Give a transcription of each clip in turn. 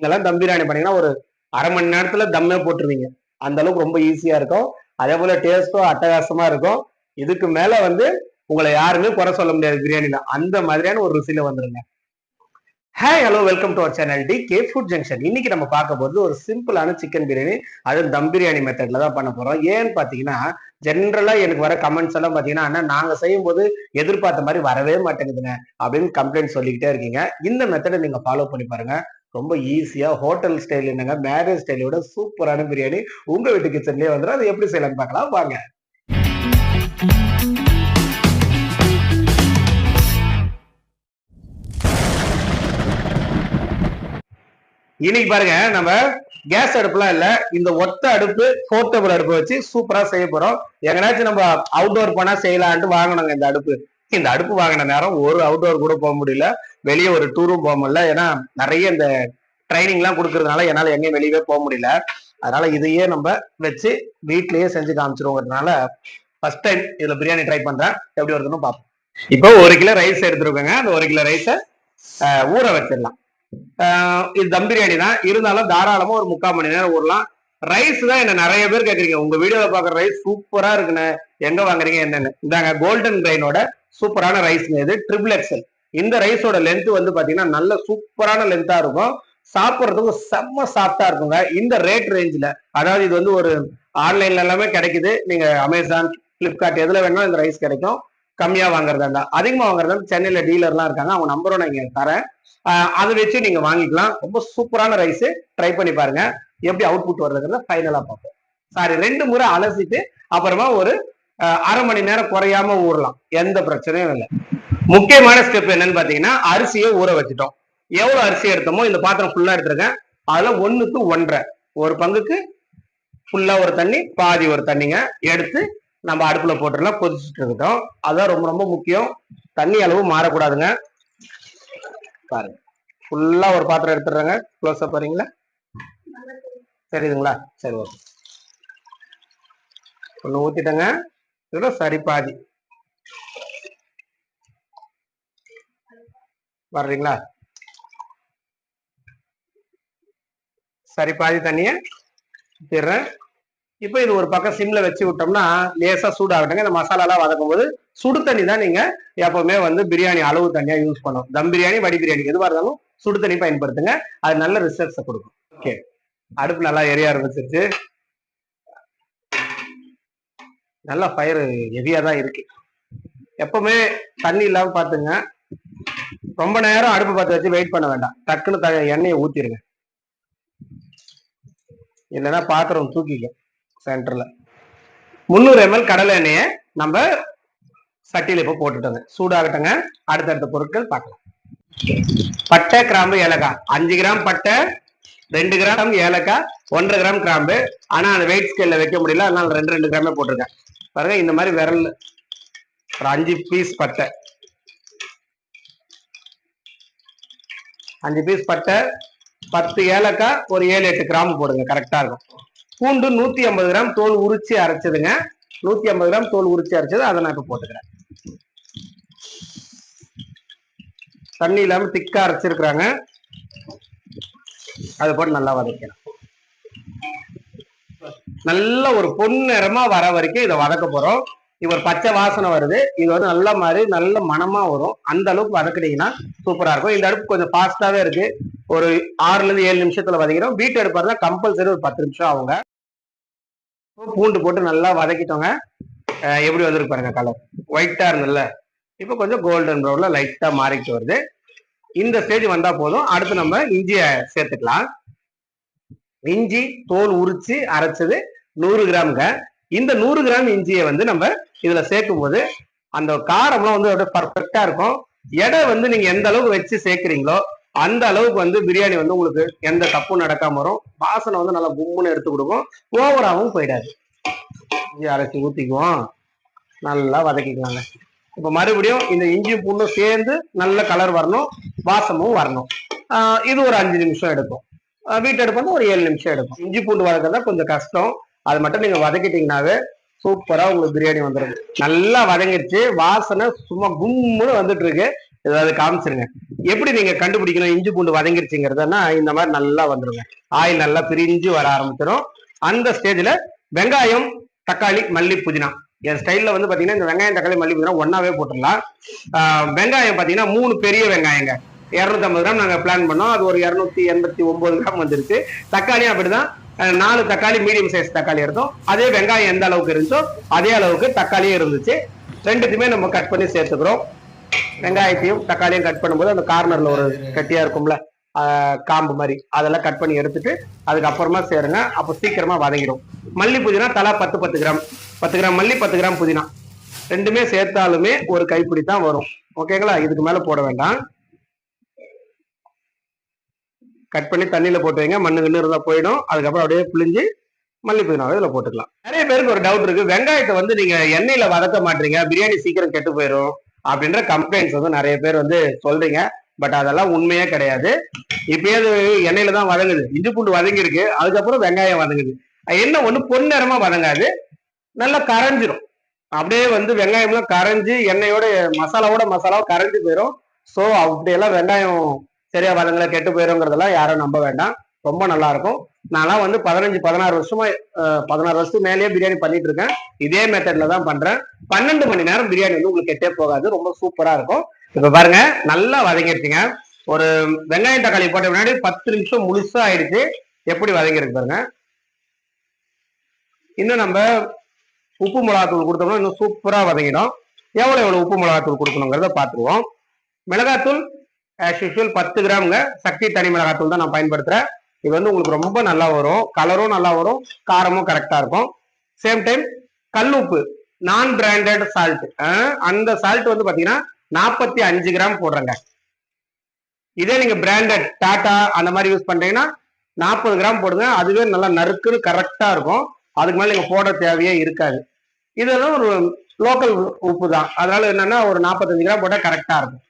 நீங்கெல்லாம் தம் பிரியாணி பண்ணீங்கன்னா ஒரு அரை மணி நேரத்துல தம்மே போட்டுருவீங்க. அந்த அளவுக்கு ரொம்ப ஈஸியா இருக்கும். அதே போல டேஸ்ட்டும் அட்டகாசமா இருக்கும். இதுக்கு மேல வந்து உங்களை யாருமே குறை சொல்ல முடியாது பிரியாணில. அந்த மாதிரியான ஒரு ருசியில வந்துருங்க. Hey hello welcome to our channel T K food junction இன்னைக்கு நம்ம பார்க்க போகிறது ஒரு சிம்பிளான சிக்கன் பிரியாணி. அது தம் பிரியாணி மெத்தட்ல தான் பண்ண போறோம். ஏன்னு பாத்தீங்கன்னா ஜென்ரலா எனக்கு வர கமெண்ட்ஸ் எல்லாம் பாத்தீங்கன்னா அண்ணா நாங்க செய்யும் போது எதிர்பார்த்த மாதிரி வரவே மாட்டேங்குதுங்க. அப்படின்னு கம்ப்ளைண்ட் சொல்லிக்கிட்டே இருக்கீங்க. இந்த மெத்தடை நீங்க ஃபாலோ பண்ணி பாருங்க. ரொம்ப ஈஸியா ஹோட்டல் ஸ்டைல் என்னங்க? மேரேஜ் ஸ்டைலோட சூப்பரான பிரியாணி உங்க வீட்டு கிச்சன்லயே வந்துடும் அது எப்படி செய்யலாம்னு பார்க்கலாம். வாங்க. இன்னைக்கு பாருங்க நம்ம கேஸ் அடுப்புலாம் இல்ல. இந்த ஒத்த அடுப்பு போர்ட்டபிள் அடுப்பு வச்சு சூப்பரா செய்ய போறோம். எங்கனாச்சும் நம்ம அவுட்டோர் போனா செய்யலான்ட்டு வாங்கினோங்க இந்த அடுப்பு. இந்த அடுப்பு வாங்கின நேரம் ஒரு அவுட்டோர் கூட போக முடியல. வெளியே ஒரு டூரும் போக முடியல. ஏன்னா நிறைய இந்த ட்ரைனிங் எல்லாம் கொடுக்கறதுனால என்னால எங்கேயும் வெளியவே போக முடியல. அதனால இதையே நம்ம வச்சு வீட்லயே செஞ்சு காமிச்சிருவோங்கிறதுனால ஃபர்ஸ்ட் டைம் இதுல பிரியாணி ட்ரை பண்றேன். எப்படி வருதுன்னு பார்ப்போம். இப்போ ஒரு கிலோ ரைஸ் எடுத்துருக்கோங்க. அந்த ஒரு கிலோ ரைஸை ஊற வச்சிடலாம். இது தம் பிரியாணி தான். இருந்தாலும் தாராளமா ஒரு முக்கால் மணி நேரம் ஊறலாம். ரைஸ் தான் என்ன நிறைய பேர் கேக்குறீங்க. உங்க வீடியோல பாக்குற ரைஸ் சூப்பரா இருக்குண்ணே. எங்க வாங்குறீங்க என்னன்னு. இந்தாங்க கோல்டன் கிரைனோட சூப்பரான ரைஸ்ங்க இது. ட்ரிபிள் எக்ஸல் இந்த ரைஸோட லென்த் வந்து பாத்தீங்கன்னா நல்ல சூப்பரான லென்த்தா இருக்கும். சாப்பிட்றதுக்கும் செம்ம சாஃப்டா இருக்குங்க. இந்த ரேட் ரேஞ்சில் அதாவது இது வந்து ஒரு ஆன்லைன்ல எல்லாமே கிடைக்குது. நீங்க அமேசான் பிளிப்கார்ட் எதுல வேணாலும் இந்த ரைஸ் கிடைக்கும். கம்மியா வாங்குறதா இருந்தா. அதிகமா வாங்குறதா சென்னையில டீலர்லாம் இருக்காங்க. அவங்க நம்பரும் நான் இங்க தரேன். அதை வச்சு நீங்க வாங்கிக்கலாம். ரொம்ப சூப்பரான ரைஸ் ட்ரை பண்ணி பாருங்க. எப்படி அவுட்புட் வருதுங்கிறத ஃபைனலா பார்ப்போம். சாரி ரெண்டு முறை அலசிட்டு அப்புறமா ஒரு அரை மணி நேரம் குறையாம ஊறலாம். எந்த பிரச்சனையும் இல்லை. முக்கியமான ஸ்டெப் என்னன்னு பாத்தீங்கன்னா அரிசியை ஊற வச்சுட்டோம். எவ்வளவு அரிசி எடுத்தோமோ இந்த பாத்திரம் ஃபுல்லா எடுத்திருக்கேன். அதுல ஒண்ணுக்கு ஒன்றரை. ஒரு பங்குக்கு ஃபுல்லா ஒரு தண்ணி பாதி ஒரு தண்ணிங்க எடுத்து நம்ம அடுப்புல போட்டுலாம் கொதிச்சுட்டு இருக்கட்டும். அதான் ரொம்ப ரொம்ப முக்கியம். தண்ணி அளவு மாறக்கூடாதுங்க. பாருங்க. ஃபுல்லா ஒரு பாத்திரம் எடுத்துடுறாங்க. க்ளோஸ் அப் வரீங்களா தெரியுதுங்களா? சரி ஓகே ஒன்று ஊத்திட்டேங்க. இதோட சரி பாதி. வர்றீங்களா? சரி பாதி தண்ணிய ஊத்திடுறேன் இப்போ இது ஒரு பக்கம் சிம்ல வச்சு விட்டோம்னா லேசா சூடாகட்டுங்க. இந்த மசாலாலாம் வதக்கும் போது சுடு தண்ணி தான் நீங்க எப்பவுமே வந்து பிரியாணி அளவு தண்ணியா யூஸ் பண்ணும் தம் பிரியாணி வடி பிரியாணி எதுவாக இருந்தாலும் சுடு தண்ணி பயன்படுத்துங்க. அது நல்ல ரிசல்ட்ஸை கொடுக்கும். ஓகே அடுப்பு நல்லா எரிய ஆரம்பிச்சிருச்சு. நல்லா ஃபயர் ஹெவியா தான் இருக்கு. எப்பவுமே தண்ணி இல்லாம பாத்துங்க ரொம்ப நேரம் அடுப்பு பற்ற வச்சு வெயிட் பண்ண வேண்டாம். டக்குன்னு த எண்ணெயை ஊற்றிடுங்க இல்லைன்னா பாத்திரம் தூக்கிக்க சென்டர்ல முந்நூறு எம்எல் கடலை எண்ணெயை நம்ம சட்டியில இப்போ போட்டுட்டோங்க. சூடாகட்டங்க. அடுத்தடுத்த பொருட்கள் பார்க்கலாம். பட்டை கிராம்பு ஏலக்காய். அஞ்சு கிராம் பட்டை ரெண்டு கிராம் ஏலக்காய் ஒன்றரை கிராம் கிராம்பு. ஆனால் அந்த வெயிட் ஸ்கேல்ல வைக்க முடியல. அதனால ரெண்டு ரெண்டு கிராமே போட்டிருக்கேன். பாருங்க இந்த மாதிரி விரல் ஒரு அஞ்சு பீஸ் பட்டை. அஞ்சு பீஸ் பட்டை பத்து ஏலக்காய் ஒரு ஏழு எட்டு கிராம் போடுங்க. கரெக்டாக இருக்கும். பூண்டு நூற்றி ஐம்பது கிராம் தோல் உரிச்சு அரைச்சதுங்க. நூற்றி ஐம்பது கிராம் தோல் உரிச்சு அரைச்சது அதை நான் இப்போ போட்டுக்கிறேன். தண்ணி இல்லாமல் திக்காக அரைச்சிருக்கிறாங்க. அது போட்டு நல்லா வதக்கிறேன் நல்ல ஒரு பொன்னிறமா வர வரைக்கும் இதை வதக்க போறோம். இது ஒரு பச்சை வாசனை வருது. இது வந்து நல்ல மாதிரி நல்ல மனமா வரும். அந்த அளவுக்கு வதக்குனீங்கன்னா சூப்பரா இருக்கும். இந்த அடுப்பு கொஞ்சம் ஃபாஸ்டாவே இருக்கு. ஒரு ஆறுல இருந்து ஏழு நிமிஷத்துல வதக்கிறோம். வீட்டு அடுப்பா இருந்தா கம்பல்சரி ஒரு பத்து நிமிஷம் ஆகுங்க. பூண்டு போட்டு நல்லா வதக்கிட்டோங்க. எப்படி வந்திருக்கு பாருங்க கலர் ஒயிட்டா இருந்ததுல இப்போ கொஞ்சம் கோல்டன் ப்ரௌன்ல லைட்டா மாறிட்டு வருது. இந்த ஸ்டேஜ் வந்தா போதும். அடுத்து நம்ம இஞ்சியை சேர்த்துக்கலாம். இஞ்சி தோல் உரிச்சு அரைச்சது நூறு கிராம்ங்க. இந்த நூறு கிராம் இஞ்சியை வந்து நம்ம இதுல சேர்க்கும் போது அந்த காரம்லாம் வந்து அப்படியே பர்ஃபெக்டா இருக்கும். எடை வந்து நீங்க எந்த அளவுக்கு வச்சு சேர்க்குறீங்களோ அந்த அளவுக்கு வந்து பிரியாணி வந்து உங்களுக்கு எந்த தப்பும் நடக்காம வரும். வாசனை வந்து நல்லா கும்முன்னு எடுத்து கொடுக்கும். ஓவராகவும் போயிடாது. இஞ்சி அரைச்சி ஊத்திக்குவோம். நல்லா வதக்கிக்கலாங்க. இப்ப மறுபடியும் இந்த இஞ்சி பூண்டும் சேர்ந்து நல்ல கலர் வரணும். வாசமும் வரணும். இது ஒரு அஞ்சு நிமிஷம் எடுக்கும். வீட்டு எடுப்பு வந்து ஒரு ஏழு நிமிஷம் எடுக்கும். இஞ்சி பூண்டு வதக்கிறதா கொஞ்சம் கஷ்டம். அது மட்டும் நீங்க வதக்கிட்டீங்கன்னாவே சூப்பரா உங்களுக்கு பிரியாணி வந்துடும் நல்லா வதங்கிடுச்சு. வாசனை சும்மா கும்முன்னு வந்துட்டு இருக்கு ஏதாவது காமிச்சிருங்க. எப்படி நீங்க கண்டுபிடிக்கணும்? இஞ்சி பூண்டு வதங்கிருச்சுங்கிறதுனா இந்த மாதிரி நல்லா வந்துருங்க. ஆயில் நல்லா பிரிஞ்சு வர ஆரம்பிச்சிடும் அந்த ஸ்டேஜ்ல வெங்காயம் தக்காளி மல்லி புதினா என் ஸ்டைல்ல வந்து பாத்தீங்கன்னா இந்த வெங்காயம் தக்காளி மல்லி புதினா ஒன்னாவே போட்டுடலாம். வெங்காயம் பாத்தீங்கன்னா மூணு பெரிய வெங்காயங்க. இரநூத்தம்பது கிராம் நாங்க பிளான் பண்ணோம். அது ஒரு இரநூத்தி எண்பத்தி ஒன்பது கிராம் வந்துருச்சு. தக்காளியும் அப்படிதான். நாலு தக்காளி மீடியம் சைஸ் தக்காளி எடுத்தோம் அதே வெங்காயம் எந்த அளவுக்கு இருந்துச்சோ அதே அளவுக்கு தக்காளியும் இருந்துச்சு. ரெண்டுத்தையுமே நம்ம கட் பண்ணி சேர்த்துக்கிறோம். வெங்காயத்தையும் தக்காளியும் கட் பண்ணும்போது அந்த கார்னர்ல ஒரு கட்டியா இருக்கும்ல காம்பு மாதிரி. அதெல்லாம் கட் பண்ணி எடுத்துட்டு அதுக்கப்புறமா சேருங்க. அப்போ சீக்கிரமா வதங்கிடும். மல்லி புதினா தலா பத்து பத்து கிராம். பத்து கிராம் மல்லி பத்து கிராம் புதினா. ரெண்டுமே சேர்த்தாலுமே ஒரு கைப்பிடி தான் வரும். ஓகேங்களா? இதுக்கு மேல போட வேண்டாம். கட் பண்ணி தண்ணியில போட்டு வைங்க. மண்ணு கண்ணு இருந்தா போயிடும். அதுக்கப்புறம் அப்படியே புளிஞ்சு மல்லி புதினாவை இதுல போட்டுக்கலாம். நிறைய பேருக்கு ஒரு டவுட் இருக்கு. வெங்காயத்தை வந்து நீங்க எண்ணெயில வதக்க மாட்டீங்க. பிரியாணி சீக்கிரம் கெட்டு போயிடும் அப்படின்ற கம்ப்ளைண்ட்ஸ் வந்து நிறைய பேர் வந்து சொல்றீங்க. பட் அதெல்லாம் உண்மையே கிடையாது. இப்பயே அது எண்ணெயில தான் வதங்குது. இஞ்சி பூண்டு வதங்கி இருக்கு அதுக்கப்புறம் வெங்காயம் வதங்குது. என்ன ஒண்ணு பொன்னிறமா வதங்காது. நல்லா கரைஞ்சிரும். அப்படியே வந்து வெங்காயம்லாம் கரைஞ்சி எண்ணெயோட மசாலாவோட மசாலாவும் கரைஞ்சி போயிடும் ஸோ அப்படியெல்லாம் வெங்காயம் சரியா வதங்கல கெட்டு போயிருங்கிறதெல்லாம் யாரும் நம்ப வேண்டாம். ரொம்ப நல்லா இருக்கும் நான்லாம் வந்து பதினஞ்சு பதினாறு வருஷமா பதினாறு வருஷத்துக்கு மேலேயே பிரியாணி பண்ணிட்டு இருக்கேன் இதே மெத்தட்ல தான் பண்றேன். பன்னெண்டு மணி நேரம் பிரியாணி வந்து உங்களுக்கு கெட்டே போகாது. ரொம்ப சூப்பரா இருக்கும். இப்ப பாருங்க நல்லா வதங்கிருச்சுங்க. ஒரு வெங்காயம் தக்காளி போட்ட முன்னாடி பத்து நிமிஷம் முழுசா ஆயிடுச்சு. எப்படி வதங்கிருக்கு பாருங்க. இன்னும் நம்ம உப்பு மிளகாத்தூள் கொடுத்தோம்னா இன்னும் சூப்பரா வதங்கிடும். எவ்வளவு எவ்வளவு உப்பு மிளகாத்தூள் கொடுக்கணுங்கிறத பார்த்துருவோம். மிளகாத்தூள் ஆஸ் யூஷுவல் பத்து கிராமுங்க. சக்தி தனி மிளகாத்தூள் தான் நான் பயன்படுத்துகிறேன் இது வந்து உங்களுக்கு ரொம்ப நல்லா வரும். கலரும் நல்லா வரும். காரமும் கரெக்டாக இருக்கும். சேம் டைம் கல்லுப்பு நான் பிராண்டட் சால்ட் அந்த சால்ட் வந்து பார்த்தீங்கன்னா நாற்பத்தி அஞ்சு கிராம் போடுறேங்க. இதே நீங்க பிராண்டட் டாட்டா அந்த மாதிரி யூஸ் பண்றீங்கன்னா நாற்பது கிராம் போடுங்க. அதுவே நல்லா நறுக்குன்னு கரெக்டா இருக்கும். அதுக்கு மேலே நீங்க போட தேவையே இருக்காது. இதெல்லாம் ஒரு லோக்கல் உப்பு தான். அதனால என்னன்னா ஒரு நாற்பத்தஞ்சு கிராம் போட்டால் கரெக்டா இருக்கும்.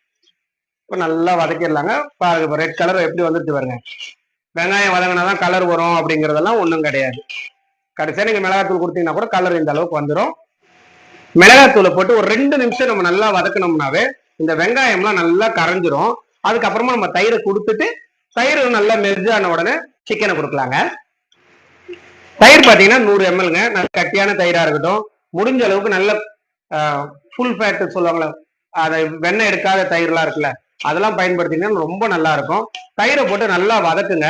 இப்போ நல்லா வதக்கிடலாங்க. பாருங்க இப்போ ரெட் கலர் எப்படி வந்துட்டு பாருங்க. வெங்காயம் வதங்கினாதான் கலர் வரும் அப்படிங்கறதெல்லாம் ஒன்றும் கிடையாது. கடைசியா நீங்க மிளகாத்தூள் கொடுத்தீங்கன்னா கூட கலர் இந்த அளவுக்கு வந்துடும் மிளகாத்தூளை போட்டு ஒரு ரெண்டு நிமிஷம் நம்ம நல்லா வதக்கணும்னாவே இந்த வெங்காயம்லாம் நல்லா கரைஞ்சிரும். அதுக்கப்புறமா நம்ம தயிரை கொடுத்துட்டு தயிர் நல்லா மெர்ஜான உடனே சிக்கனை கொடுக்கலாங்க. தயிர் பார்த்தீங்கன்னா நூறு எம்எல்ங்க நல்ல கட்டியான தயிராக இருக்கட்டும். முடிஞ்ச அளவுக்கு நல்ல ஃபுல் ஃபேட்டு சொல்லுவாங்களே அதை வெண்ணெய் எடுக்காத தயிர்லாம் இருக்குல்ல. அதெல்லாம் பயன்படுத்திங்கன்னா ரொம்ப நல்லா இருக்கும். தயிரை போட்டு நல்லா வதக்குங்க.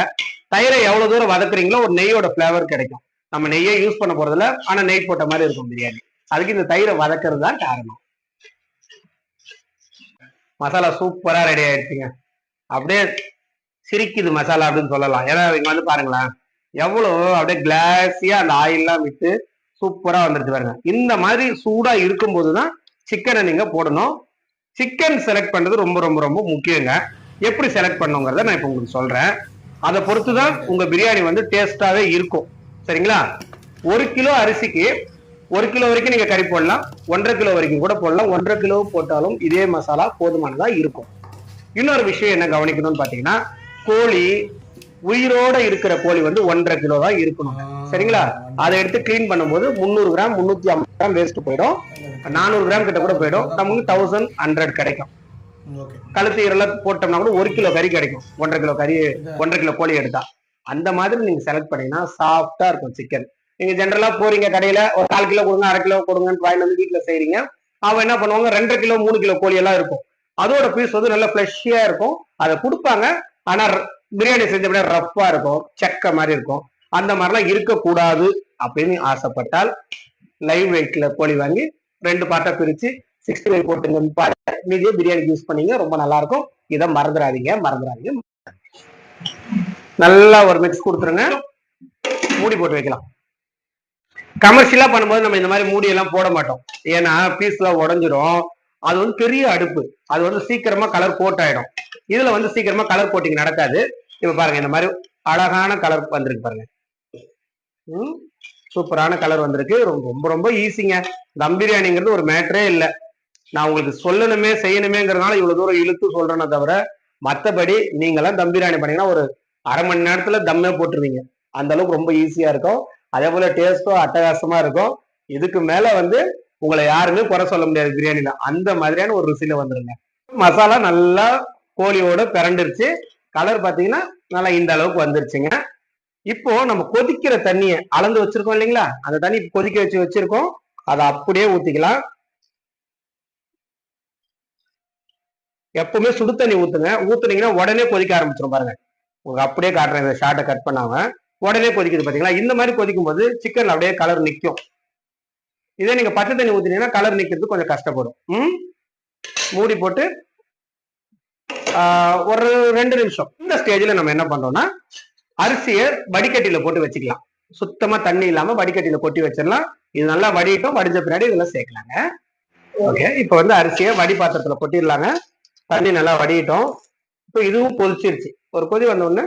தயிரை எவ்வளவு தூரம் வதக்குறீங்களோ ஒரு நெய்யோட ஃபிளேவர் கிடைக்கும். நம்ம நெய்யை யூஸ் பண்ண போறதில்ல. ஆனா நெய் போட்ட மாதிரி இருக்கும் பிரியாணி. அதுக்கு இந்த தயிரை வதக்குறது தான் காரணம். மசாலா சூப்பரா ரெடி ஆயிடுச்சுங்க. அப்படியே சிரிக்குது மசாலா அப்படின்னு சொல்லலாம். ஏன்னா இங்க வந்து பாருங்களேன். எவ்வளவு அப்படியே கிளாஸியா அந்த ஆயில்லாம் விட்டு சூப்பரா வந்துருச்சு பாருங்க. இந்த மாதிரி சூடா இருக்கும்போது தான் சிக்கனை நீங்க போடணும். சிக்கன் செலக்ட் பண்றது ரொம்ப ரொம்ப ரொம்ப முக்கியங்க. எப்படி செலக்ட் பண்ணுங்கிறத நான் இப்போ உங்களுக்கு சொல்றேன். அதை பொறுத்து தான் உங்க பிரியாணி வந்து டேஸ்டாவே இருக்கும். சரிங்களா? ஒரு கிலோ அரிசிக்கு ஒரு கிலோ வரைக்கும் நீங்க கறி போடலாம். ஒன்றரை கிலோ வரைக்கும் கூட போடலாம். ஒன்றரை கிலோ போட்டாலும் இதே மசாலா போதுமானதா இருக்கும். இன்னொரு விஷயம் என்ன கவனிக்கணும்னு பாத்தீங்கன்னா கோழி உயிரோட இருக்கிற கோழி வந்து ஒன்றரை கிலோ தான் இருக்கணும். சரிங்களா? அதை எடுத்து க்ளீன் பண்ணும்போது முந்நூறு கிராம் முந்நூத்தி ஐம்பது கிராம் வேஸ்ட் போயிடும். நானூறு கிராம் கிட்ட கூட போயிடும். நமக்கு தௌசண்ட் ஹண்ட்ரட் கிடைக்கும். கழுத்து ஈரலாம் போட்டோம்னா கூட ஒரு கிலோ கறி கிடைக்கும். ஒன்றரை கிலோ கறி ஒன்றரை கிலோ கோழி எடுத்தா. அந்த மாதிரி நீங்க செலக்ட் பண்ணீங்கன்னா சாஃப்டா இருக்கும் சிக்கன் நீங்க ஜென்ரலா போறீங்க கடையில ஒரு கால் கிலோ கொடுங்க அரை கிலோ கொடுங்கன்னு வாங்கிட்டு வந்து வீட்டுல செய்றீங்க. அவன் என்ன பண்ணுவாங்க? ரெண்டரை கிலோ மூணு கிலோ கோழி எல்லாம் இருக்கும். அதோட பீஸ் வந்து நல்லா ஃப்ளஷியா இருக்கும். அதை கொடுப்பாங்க. ஆனா பிரியாணி செஞ்ச விட ரஃப்பா இருக்கும் செக்க மாதிரி இருக்கும். அந்த மாதிரிலாம் இருக்கக்கூடாது அப்படின்னு ஆசைப்பட்டால் லைவ் வெயிட்ல கோழி வாங்கி ரெண்டு பார்ட்டா பிரிச்சு சிக்ஸ்டி ஃபைவ் போட்டுங்க பாருங்க மீதியே பிரியாணிக்கு யூஸ் பண்ணீங்க ரொம்ப நல்லா இருக்கும் இதை மறந்துடாதீங்க மறந்துடாதீங்க. நல்லா ஒரு மிக்ஸ் கொடுத்துருங்க. மூடி போட்டு வைக்கலாம். கமர்ஷியலா பண்ணும்போது நம்ம இந்த மாதிரி மூடி எல்லாம் போட மாட்டோம். ஏன்னா பீஸ் எல்லாம் உடஞ்சிரும். அது வந்து பெரிய அடுப்பு. அது வந்து சீக்கிரமா கலர் கோட் ஆயிடும். இதுல வந்து சீக்கிரமா கலர் கோட்டிங் நடக்காது. இப்ப பாருங்க இந்த மாதிரி அழகான கலர் வந்திருக்கு பாருங்க. ம், சூப்பரான கலர் வந்திருக்கு. ரொம்ப ரொம்ப ஈஸிங்க தம் பிரியாணிங்கிறது ஒரு மேட்டரே இல்லை. நான் உங்களுக்கு சொல்லணுமே செய்யணுமேங்கிறதுனால இவ்வளவு தூரம் இழுத்து சொல்றேன்னு தவிர மத்தபடி நீங்களாம் தம் பிரியாணி பண்ணீங்கன்னா ஒரு அரை மணி நேரத்துல தம்மே போட்டுருவீங்க. அந்த அளவுக்கு ரொம்ப ஈஸியா இருக்கும். அதே போல டேஸ்ட்டும் அட்டகாசமா இருக்கும். இதுக்கு மேல வந்து உங்களை யாருமே குறை சொல்ல முடியாது பிரியாணில. அந்த மாதிரியான ஒரு ருசியில வந்துருங்க. மசாலா நல்லா கோழியோட பிறண்டுருச்சு கலர் பார்த்தீங்கன்னா நல்லா இந்த அளவுக்கு வந்துருச்சுங்க. இப்போ நம்ம கொதிக்கிற தண்ணியை அளந்து வச்சிருக்கோம் இல்லைங்களா? அந்த தண்ணி கொதிக்க வச்சு வச்சிருக்கோம். அதை அப்படியே ஊத்திக்கலாம். எப்பவுமே சுடு தண்ணி ஊத்துங்க. ஊத்துனீங்கன்னா உடனே கொதிக்க ஆரம்பிச்சிடும் பாருங்க. உங்களுக்கு அப்படியே காட்டுறேன் இந்த ஷார்ட்டை கட் பண்ணாம. உடனே கொதிக்குது பாத்தீங்களா? இந்த மாதிரி கொதிக்கும் போது சிக்கன் அப்படியே கலர் நிற்கும் இதே நீங்க பச்சை தண்ணி ஊத்தினீங்கன்னா கலர் நிக்கிறது கொஞ்சம் கஷ்டப்படும். ம்? மூடி போட்டு ஒரு ரெண்டு நிமிஷம். இந்த ஸ்டேஜ்ல நம்ம என்ன பண்றோம்னா அரிசியை வடிகட்டியில போட்டு வச்சுக்கலாம். சுத்தமா தண்ணி இல்லாம வடிகட்டியில கொட்டி வச்சிடலாம். இது நல்லா வடிட்டோம் வடிஞ்ச பின்னாடி இதுல சேர்க்கலாங்க. ஓகே இப்போ வந்து அரிசியை வடி பாத்திரத்துல கொட்டிடலாங்க. தண்ணி நல்லா வடிட்டோம் இப்போ இதுவும் கொதிச்சிருச்சு ஒரு கொதி வந்த உடனே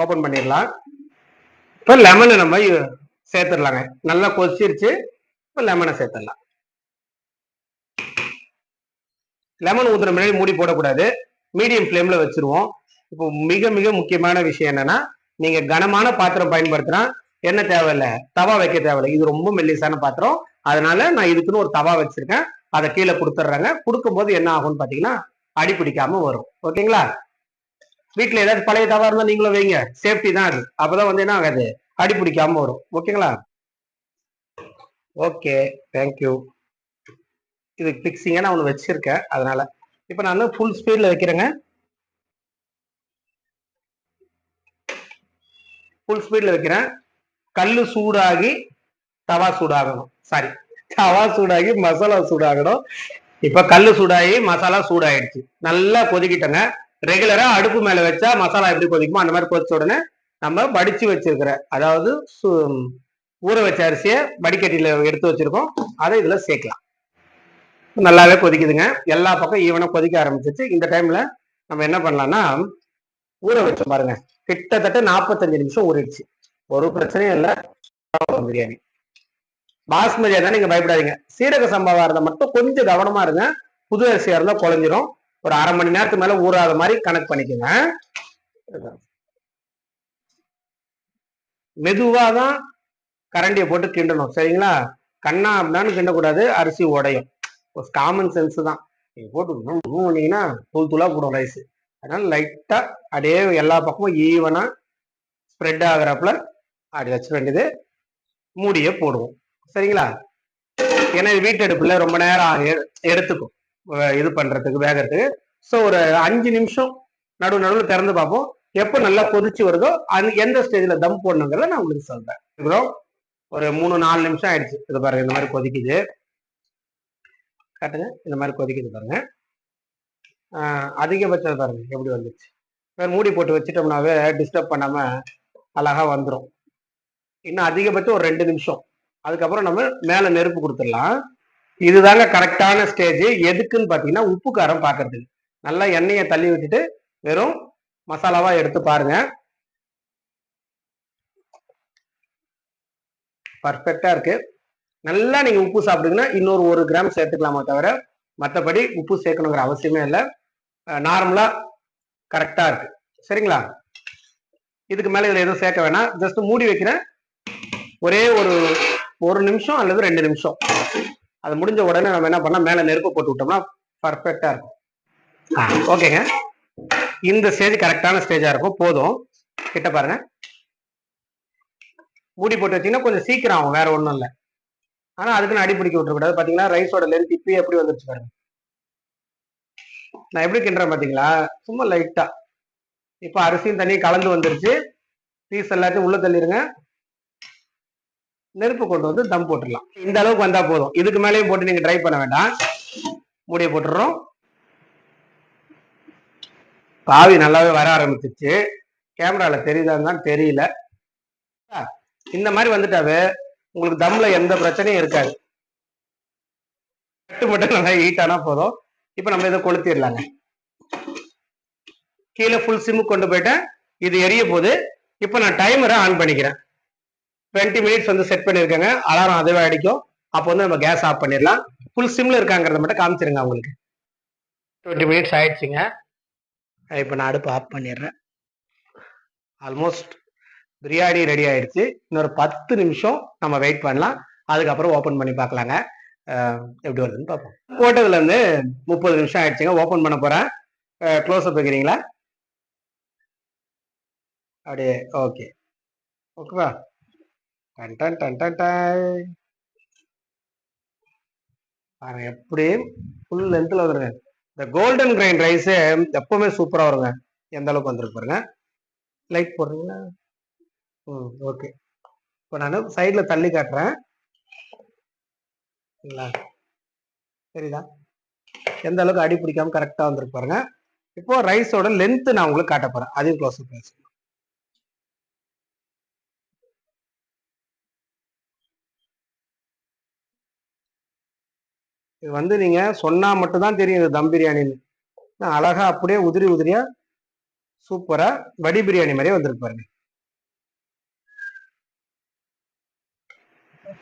ஓபன் பண்ணிடலாம். இப்போ லெமனை நம்ம சேர்த்துடலாங்க. நல்லா கொதிச்சிருச்சு. இப்போ லெமனை சேர்த்துடலாம். லெமன் ஊற்றுற முன்னாடி மூடி போடக்கூடாது. மீடியம் ஃப்ளேமில் வச்சுருவோம். இப்போ மிக மிக முக்கியமான விஷயம் என்னென்னா நீங்கள் கனமான பாத்திரம் பயன்படுத்தினா என்ன தேவையில்லை? தவா வைக்க தேவையில்ல. இது ரொம்ப மெல்லிசான பாத்திரம். அதனால நான் இதுக்குன்னு ஒரு தவா வச்சுருக்கேன். அதை கீழே கொடுத்துட்றாங்க. கொடுக்கும்போது என்ன ஆகும்னு பார்த்தீங்கன்னா அடி பிடிக்காம வரும். ஓகேங்களா? வீட்டில் ஏதாவது பழைய தவா இருந்தால் நீங்களும் வைங்க. சேஃப்டி தான் அது. அப்பதான் வந்து என்ன ஆகாது? அடி பிடிக்காம வரும். ஓகேங்களா? ஓகே. தேங்க்யூ இது பிக்சிங்க நான் ஒன்று வச்சிருக்கேன். அதனால இப்போ நான் ஃபுல் ஸ்பீட்ல வைக்கிறேங்க. ஃபுல் ஸ்பீட்ல வைக்கிறேன். கல் சூடாகி தவா சூடாகணும். சாரி தவா சூடாகி மசாலா சூடாகணும். இப்ப கல் சூடாகி மசாலா சூடாயிடுச்சு. நல்லா கொதிக்கிட்டேங்க. ரெகுலரா அடுப்பு மேல வச்சா மசாலா எப்படி கொதிக்குமோ அந்த மாதிரி கொதிச்ச உடனே நம்ம வடிச்சு வச்சிருக்கிற அதாவது ஊற வச்ச அரிசியை வடிகட்டியில எடுத்து வச்சிருக்கோம் அதை இதுல சேர்க்கலாம். நல்லாவே கொதிக்குதுங்க. எல்லா பக்கம் ஈவனா கொதிக்க ஆரம்பிச்சிச்சு இந்த டைம்ல நம்ம என்ன பண்ணலாம்னா ஊற வச்சு பாருங்க. கிட்டத்தட்ட நாற்பத்தஞ்சு நிமிஷம் ஊறிடுச்சு. ஒரு பிரச்சனையும் இல்லை. பிரியாணி. பாஸ்மதியாக தான் நீங்க பயப்படாதீங்க. சீரக சம்பவம் இருந்தால் மட்டும் கொஞ்சம் கவனமா இருங்க. புது அரிசியா இருந்தால் குழஞ்சிரும். ஒரு அரை மணி நேரத்துக்கு மேல ஊறாத மாதிரி கணக்கு பண்ணிக்கோங்க. மெதுவாக தான் கரண்டியை போட்டு கிண்டணும். சரிங்களா? கண்ணா அப்படின்னு கிண்டக்கூடாது. அரிசி உடையும். ஒரு காமன் சென்ஸ் தான். நீங்கள் போட்டு மூணு பண்ணீங்கன்னா தூள் தூளாக போடும் ரைஸ் அதனால் லைட்டாக அப்படியே எல்லா பக்கமும் ஈவனாக ஸ்ப்ரெட் ஆகிறப்பல அப்படி வச்சிட வேண்டியது. மூடியே போடுவோம். சரிங்களா? ஏன்னா இது வீட்டெடுப்பில் ரொம்ப நேரம் எடுத்துக்கும். இது பண்ணுறதுக்கு வேகிறதுக்கு. ஸோ ஒரு அஞ்சு நிமிஷம் நடுவு நடுவில் திறந்து பார்ப்போம். எப்போ நல்லா கொதிச்சு வருதோ அது எந்த ஸ்டேஜில் தம் போடணுங்கிறத நான் உங்களுக்கு சொல்கிறேன் அப்புறம் ஒரு மூணு நாலு நிமிஷம் ஆயிடுச்சு. இது பாருங்க இந்த மாதிரி கொதிக்குது. காட்டுங்க. இந்த மாதிரி கொதிக்குது பாருங்க. அதிகபட்சம் பாருங்க எப்படி வந்துச்சு. மூடி போட்டு வச்சிட்டோம்னாவே டிஸ்டர்ப் பண்ணாம அழகா வந்துடும் இன்னும் அதிகபட்சம் ஒரு ரெண்டு நிமிஷம். அதுக்கப்புறம் நம்ம மேல நெருப்பு கொடுத்துடலாம். இதுதாங்க கரெக்டான ஸ்டேஜ் எதுக்குன்னு பாத்தீங்கன்னா உப்பு காரம் பார்க்கறதுக்கு நல்லா எண்ணெயை தள்ளி விட்டுட்டு வெறும் மசாலாவா எடுத்து பாருங்க. பர்ஃபெக்டா இருக்கு. நல்லா நீங்க உப்பு சாப்பிடுங்கன்னா இன்னொரு ஒரு கிராம் சேர்த்துக்கலாமா தவிர மற்றபடி உப்பு சேர்க்கணுங்கிற அவசியமே இல்லை. நார்மலா கரெக்டா இருக்கு. சரிங்களா? இதுக்கு மேல இதுல எதுவும் சேர்க்க வேணாம். ஜஸ்ட் மூடி வைக்கிறேன். ஒரே ஒரு ஒரு நிமிஷம் அல்லது ரெண்டு நிமிஷம். அது முடிஞ்ச உடனே நம்ம என்ன பண்ணா மேல நெருப்பு போட்டு விட்டோம்னா பர்ஃபெக்டா இருக்கும். ஓகேங்க. இந்த ஸ்டேஜ் கரெக்டான ஸ்டேஜா இருக்கும். போதும். கிட்ட பாருங்க. மூடி போட்டு வச்சீங்கன்னா கொஞ்சம் சீக்கிரம் ஆகும். வேற ஒன்றும் இல்லை. ஆனா அதுக்குன்னு அடிப்பிடிக்க விட்டுறக்கூடாது. பாத்தீங்கன்னா ரைஸோட லென்த் இப்பயே எப்படி வந்துருச்சு பாருங்க. நான் எப்படி கிண்டுறேன் பாத்தீங்களா? சும்மா லைட்டா இப்போ அரிசியும் தண்ணியும் கலந்து வந்துருச்சு. பீஸ் எல்லாத்தையும் உள்ள தள்ளிருங்க நெருப்பு கொண்டு வந்து தம் போட்டுடலாம். இந்த அளவுக்கு வந்தா போதும். இதுக்கு மேலேயும் போட்டு நீங்க ட்ரை பண்ண வேண்டாம். மூடியை போட்டுடுறோம். பாவி நல்லாவே வர ஆரம்பிச்சிருச்சு கேமரால தெரியுதான்னு தான் தெரியல. ஆ, இந்த மாதிரி வந்துட்டாவே உங்களுக்கு தம்ல எந்த பிரச்சனையும் இருக்காது. கட்டு மட்டும் நல்லா ஹீட் ஆனா போதும். இப்போ நம்ம இதை கொளுத்திடலாங்க. கீழே ஃபுல் சிம்மு கொண்டு போயிட்டேன். இது எரிய போகுது. இப்போ நான் டைமரை ஆன் பண்ணிக்கிறேன். டுவெண்ட்டி மினிட்ஸ் வந்து செட் பண்ணியிருக்கேங்க. அலாரம் அதுவே அடிக்கும். அப்போ வந்து நம்ம கேஸ் ஆஃப் பண்ணிடலாம். ஃபுல் சிம்ல இருக்காங்கிறத மட்டும் காமிச்சிருங்க உங்களுக்கு டுவெண்ட்டி மினிட்ஸ் ஆயிடுச்சுங்க. இப்போ நான் அடுப்பு ஆஃப் பண்ணிடுறேன். ஆல்மோஸ்ட் பிரியாணி ரெடி ஆயிடுச்சு. இன்னொரு பத்து நிமிஷம் நம்ம வெயிட் பண்ணலாம். அதுக்கப்புறம் ஓப்பன் பண்ணி பார்க்கலாங்க. எப்படி வருதுன்னு பார்ப்போம். போட்டதுல இருந்து முப்பது நிமிஷம் ஆயிடுச்சுங்க. ஓப்பன் பண்ண போறேன். க்ளோஸ் அப் வைக்கிறீங்களா? அப்படியே ஓகே ஓகேவா done done done done done. பாருங்க எப்படி ஃபுல் லென்த்தில் வந்துருங்க இந்த கோல்டன் கிரைன் ரைஸு எப்பவுமே சூப்பராக வருங்க. எந்த அளவுக்கு வந்துருக்கு பாருங்க. லைட் போடுறீங்களா? ம் ஓகே இப்போ நான் சைடில் தள்ளி காட்டுறேன். சரிங்களா? சரிதா எந்த அளவுக்கு அடி பிடிக்காம கரெக்டாக வந்துருக்கு பாருங்க. இப்போ ரைஸோட லென்த்து நான் உங்களுக்கு காட்ட போகிறேன் அதையும் க்ளோஸ் பேச. இது வந்து நீங்க சொன்னா மட்டும்தான் தெரியும் இது தம் பிரியாணின்னு. அழகா அப்படியே உதிரி உதிரியா சூப்பரா வடி பிரியாணி மாதிரியே வந்திருப்பாருங்க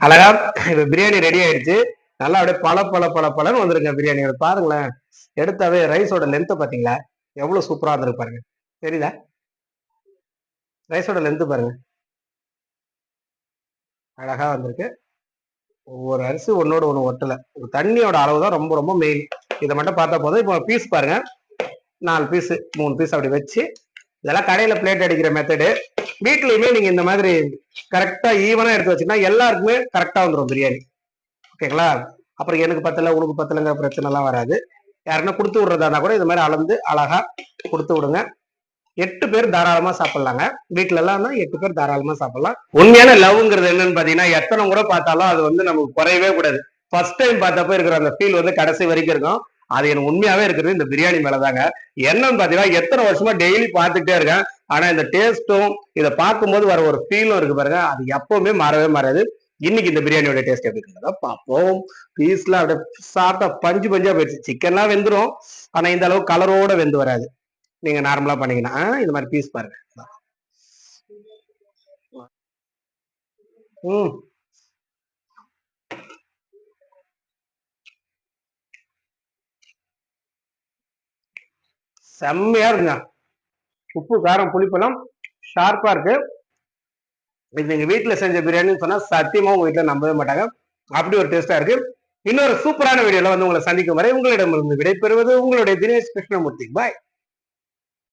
அழகா இப்ப பிரியாணி ரெடி ஆயிடுச்சு. நல்லா அப்படியே பல பல பல பலன்னு வந்திருங்க பிரியாணி. பாருங்களேன். எடுத்தாவே ரைஸோட லென்த்தை பாத்தீங்களா? எவ்வளவு சூப்பரா இருந்திருக்கு பாருங்க. தெரியுதா? ரைஸோட லென்த் பாருங்க. அழகா வந்திருக்கு. ஒவ்வொரு அரிசி ஒன்னோட ஒன்று ஒட்டல. ஒரு தண்ணியோட அளவு தான் ரொம்ப ரொம்ப மெயின் இதை மட்டும் பார்த்தா போதும். இப்போ பீஸ் பாருங்க. நாலு பீஸ் மூணு பீஸ் அப்படி வச்சு இதெல்லாம் கடையில பிளேட் அடிக்கிற மெத்தடு வீட்லயுமே நீங்க இந்த மாதிரி கரெக்டா ஈவனா எடுத்து வச்சீங்கன்னா எல்லாருக்குமே கரெக்டா வந்துடும் பிரியாணி. ஓகேங்களா அப்புறம் எனக்கு பத்தல உனக்கு பத்தலைங்கிற பிரச்சனை எல்லாம் வராது. யாருன்னா கொடுத்து விடுறதா கூட இந்த மாதிரி அளந்து அழகா கொடுத்து விடுங்க. எட்டு பேர் தாராளமா சாப்பிடலாங்க. வீட்டுல எல்லாம்னா எட்டு பேர் தாராளமா சாப்பிடலாம். உண்மையான லவ்ங்கிறது என்னன்னு பாத்தீங்கன்னா எத்தனை கூட பார்த்தாலும் அது வந்து நமக்கு குறையவே கூடாது. ஃபர்ஸ்ட் டைம் பார்த்தப்ப இருக்கிற அந்த ஃபீல் வந்து கடைசி வரைக்கும் இருக்கும். அது எனக்கு உண்மையாவே இருக்கிறது. இந்த பிரியாணி மேலதாங்க. என்னன்னு பாத்தீங்கன்னா எத்தனை வருஷமா டெய்லி பார்த்துட்டே இருக்கேன். ஆனா இந்த டேஸ்ட்டும் இதை பார்க்கும்போது வர ஒரு ஃபீலும் இருக்கு பாருங்க. அது எப்பவுமே மாறவே மாறாது. இன்னைக்கு இந்த பிரியாணியோட டேஸ்ட் எப்படி இருக்கிறதா பார்ப்போம். பீஸ்லாம் அப்படியே சாப்பிட்டா பஞ்சு பஞ்சா போயிடுச்சு. சிக்கன்லாம் வெந்துரும். ஆனா இந்த அளவு கலரோட வெந்து வராது. நீங்க நார்மலா பண்ணீங்கன்னா இந்த மாதிரி பீஸ் பாருங்க. ம். செம்மையா இருக்குங்க. உப்பு காரம் புளிப்பெல்லாம் ஷார்ப்பா இருக்கு. இது நீங்க வீட்டுல செஞ்ச பிரியாணின்னு சொன்னா சத்தியமா உங்க வீட்டுல நம்பவே மாட்டாங்க. அப்படி ஒரு டேஸ்டா இருக்கு. இன்னொரு சூப்பரான வீடியோல வந்து உங்களை சந்திக்கும் வரை உங்களிடமிருந்து விடைபெறுவது உங்களுடைய தினேஷ் கிருஷ்ணமூர்த்தி. பாய்